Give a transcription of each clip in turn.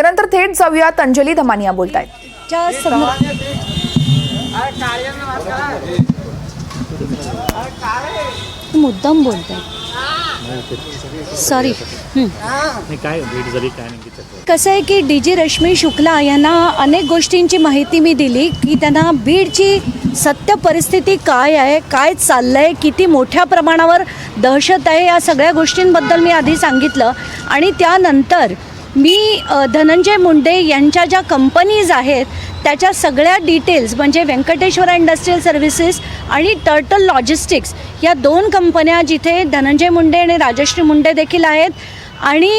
यानंतर थेट जाऊयात. अंजली धमानिया बोलतायत. मुद्दाम बोलते सॉरी कसं आहे की डी जी रश्मी शुक्ला यांना अनेक गोष्टींची माहिती मी दिली की त्यांना बीडची सत्य परिस्थिती काय आहे काय चाललं आहे किती मोठ्या प्रमाणावर दहशत आहे या सगळ्या गोष्टींबद्दल मी आधी सांगितलं. आणि त्यानंतर मी धनंजय मुंडे यांच्या ज्या कंपनीज आहेत त्याच्या सगळ्या डिटेल्स म्हणजे व्यंकटेश्वरा इंडस्ट्रीयल सर्व्हिसेस आणि टर्टल लॉजिस्टिक्स या दोन कंपन्या जिथे धनंजय मुंडे आणि राजश्री मुंडे देखील आहेत. आणि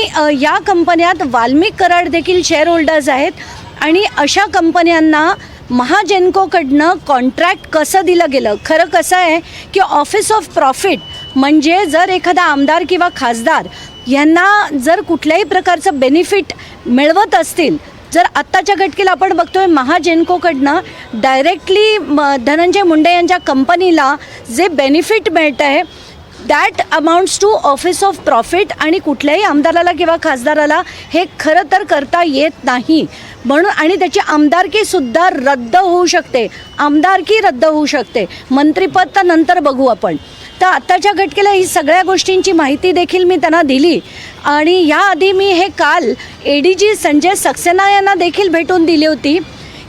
या कंपन्यात वाल्मिक कराड देखील शेअर होल्डर्स आहेत. आणि अशा कंपन्यांना महाजेनकोकडनं कॉन्ट्रॅक्ट कसं दिलं गेलं? खरं कसं आहे की ऑफिस ऑफ प्रॉफिट म्हणजे जर एखादा आमदार किंवा खासदार यांना जर कुठल्याही प्रकारचं बेनिफिट मिळवत असतील जर आत्ताच्या घटकेला आपण बघतोय महाजेन्कोकडनं डायरेक्टली म धनंजय मुंडे यांच्या कंपनीला जे बेनिफिट मिळतं आहे that amounts to office of profit आणि कुठल्याही आमदाराला किंवा खासदाराला हे खरं तर करता येत नाही. म्हणून आणि त्याची आमदारकीसुद्धा रद्द होऊ शकते. आमदारकी रद्द होऊ शकते. मंत्रिपद तर नंतर बघू आपण. तर आत्ताच्या घटकेला ही सगळ्या गोष्टींची माहिती देखील मी त्यांना दिली. आणि याआधी मी हे काल A D G Sanjay Saxena यांना देखील भेटून दिली होती.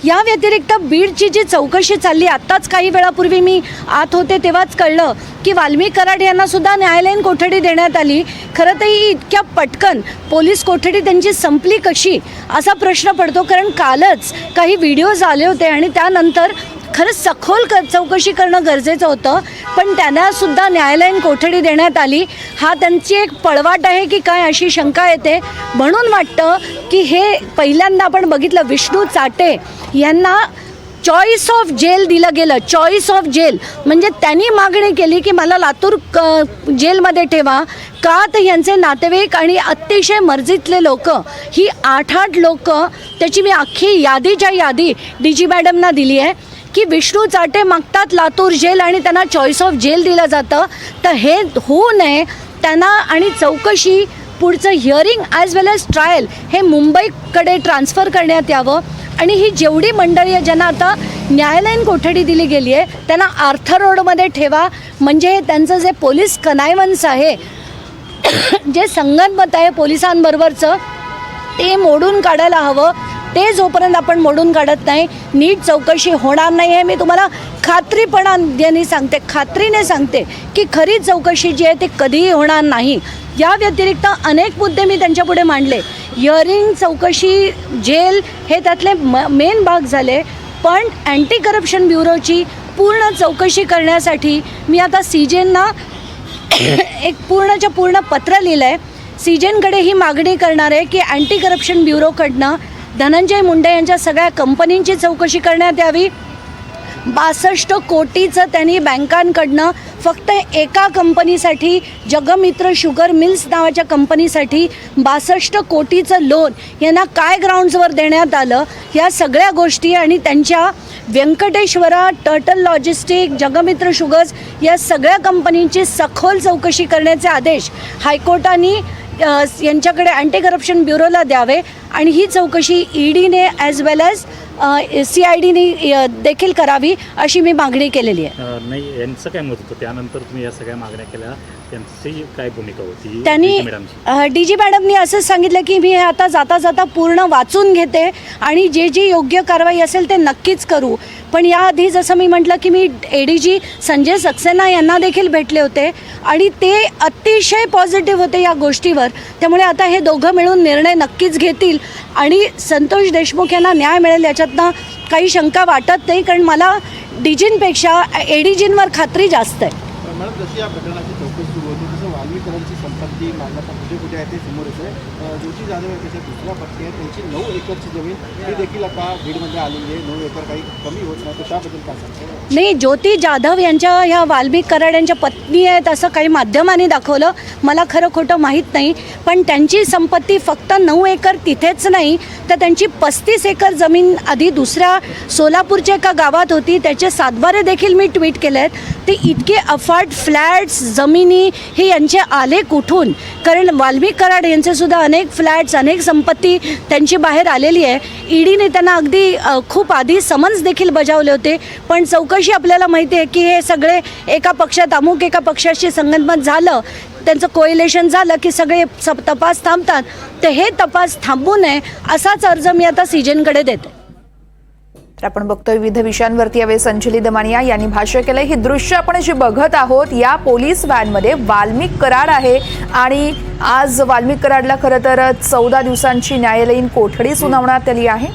या व्यतिरिक्त बीडची जी चौकशी चालली आत्ताच काही वेळापूर्वी मी आत होते तेव्हाच कळलं की वाल्मिक कराड यांना सुद्धा न्यायालयीन कोठडी देण्यात आली. खरं तर ही इतक्या पटकन पोलीस कोठडी त्यांची संपली कशी? असा प्रश्न पडतो कारण कालच काही व्हिडिओज आले होते आणि त्यानंतर खरंच सखोल क चौकशी करणं गरजेचं होतं. पण त्यांना सुद्धा न्यायालयीन कोठडी देण्यात आली. हा त्यांची एक पळवाट आहे की काय अशी शंका येते. म्हणून वाटतं की हे पहिल्यांदा आपण बघितलं विष्णू चाटे यांना चॉईस ऑफ जेल दिलं गेलं. चॉईस ऑफ जेल म्हणजे त्यांनी मागणी केली की मला लातूर क जेलमध्ये ठेवा. का तर यांचे नातेवाईक आणि अतिशय मर्जीतले लोक ही आठ आठ लोक त्याची मी अख्खी यादीच्या यादी डी जी मॅडमना दिली आहे. की विष्णू चाटे मागतात लातूर जेल आणि त्यांना चॉईस ऑफ जेल दिलं जातं. तर हे होऊ नये. त्यांना आणि चौकशी पुढचं hearing as well as trial हे मुंबईकडे ट्रान्स्फर करण्यात यावं. आणि ही जेवढी मंडळी आहे ज्यांना आता न्यायालयीन कोठडी दिली गेली आहे त्यांना आर्थर रोडमध्ये ठेवा. म्हणजे त्यांचं जे पोलीस कनायवन्स आहे जे संगनमत आहे पोलिसांबरोबरचं ते मोडून काढायला हवं. ते जोपर्यंत आपण मोडून काढत नाही नीट चौकशी होणार नाही आहे मी तुम्हाला खात्रीपणाने सांगते खात्रीने सांगते की खरी चौकशी जी आहे ती कधीही होणार नाही. या व्यतिरिक्त अनेक मुद्दे मी त्यांच्यापुढे मांडले. इयरिंग चौकशी जेल हे त्यातले म मेन भाग झाले पण अँटी करप्शन ब्युरोची पूर्ण चौकशी करण्यासाठी मी आता सीजेंना एक पूर्णच्या पूर्ण पत्र लिहिलं आहे सीजेनकडे ही मागणी करणार आहे की अँटी करप्शन ब्युरोकडनं धनंजय मुंडे यांच्या सगळ्या कंपनींची चौकशी करण्यात यावी. बासष्ट कोटीचं त्यांनी बँकांकडनं फक्त एका कंपनीसाठी जगमित्र शुगर मिल्स नावाच्या कंपनीसाठी बासष्ट कोटीचं लोन यांना काय ग्राउंड्सवर देण्यात आलं? या सगळ्या गोष्टी आणि त्यांच्या Venkateshwara turtle logistic Jagmitra sugars या सगळ्या कंपनींची सखोल चौकशी करण्याचे आदेश हायकोर्टाने यांच्याकडे अँटी करप्शन ब्युरोला द्यावे. आणि ही चौकशी ईडीने as well as C I डीने देखील करावी अशी मी मागणी केलेली आहे. नाही यांचं काय मत होतं? त्यानंतर तुम्ही या सगळ्या मागण्या केल्या. त्यांची काय भूमिका होती? त्यांनी डी जी मॅडमनी असं सांगितलं की मी हे आता जाता जाता पूर्ण वाचून घेते आणि जे जी योग्य कारवाई असेल ते नक्कीच करू. पण याआधी जसं मी म्हटलं की मी A D G Sanjay Saxena यांना देखील भेटले होते आणि ते अतिशय पॉझिटिव्ह होते या गोष्टीवर. त्यामुळे आता हे दोघं मिळून निर्णय नक्कीच घेतील. आणि संतोष देशमुख यांना न्याय मिळेल याच्यातनं काही शंका वाटत नाही कारण मला डीजींपेक्षा ए खात्री जास्त आहे. अग्निकरणची संपत्ती मालमत्ता कुठे कुठे आहे ते समोर येतोय. ज्योती जाधव आहे त्याच्या दुसऱ्या पत्नी आहे त्यांची नऊ एकरची जमीन. ही देखील आता बीडमध्ये आलेली आहे. नऊ एकर काही कमी होत नाही. तर त्याबद्दल काय सांगतो नाही ज्योती जाधव यांच्या ह्या वाल्मिक कराड यांच्या पत्नी आहेत असं काही माध्यमाने दाखवलं. मला खरं खोटं माहीत नाही. पण त्यांची संपत्ती फक्त नऊ एकर तिथेच नाही. तर त्यांची पस्तीस एकर जमीन आधी दुसऱ्या सोलापूरच्या एका गावात होती. त्याचे सातबारे देखील मी ट्विट केले आहेत ते इतके अफाट फ्लॅट्स जमिनी हे यांचे आले कुठून? कारण वाल्मिक कराड यांचेसुद्धा अनेक फ्लॅट्स अनेक संपत्ती त्यांची बाहेर आलेली आहे. ईडीने त्यांना अगदी खूप आधी समन्स देखील बजावले होते. पण चौकशी आपल्याला माहिती आहे की हे सगळे एका पक्षात अमुक एका पक्षाशी संगनमत झालं त्यांचं कोइलेशन झालं की सगळे स- तपास थांबतात. तर हे तपास थांबू नये असाच अर्ज मी आता सीजनकडे देते. तर आपण बघतोय विविध विषयांवरती यावेळी संजली दमानिया यांनी भाष्य केलंय. ही दृश्य आपण जी बघत आहोत या पोलीस व्हॅनमध्ये वाल्मिक कराड आहे. आणि आज वाल्मिक कराडला खरं तर चौदा दिवसांची न्यायालयीन कोठडी सुनावण्यात आली आहे.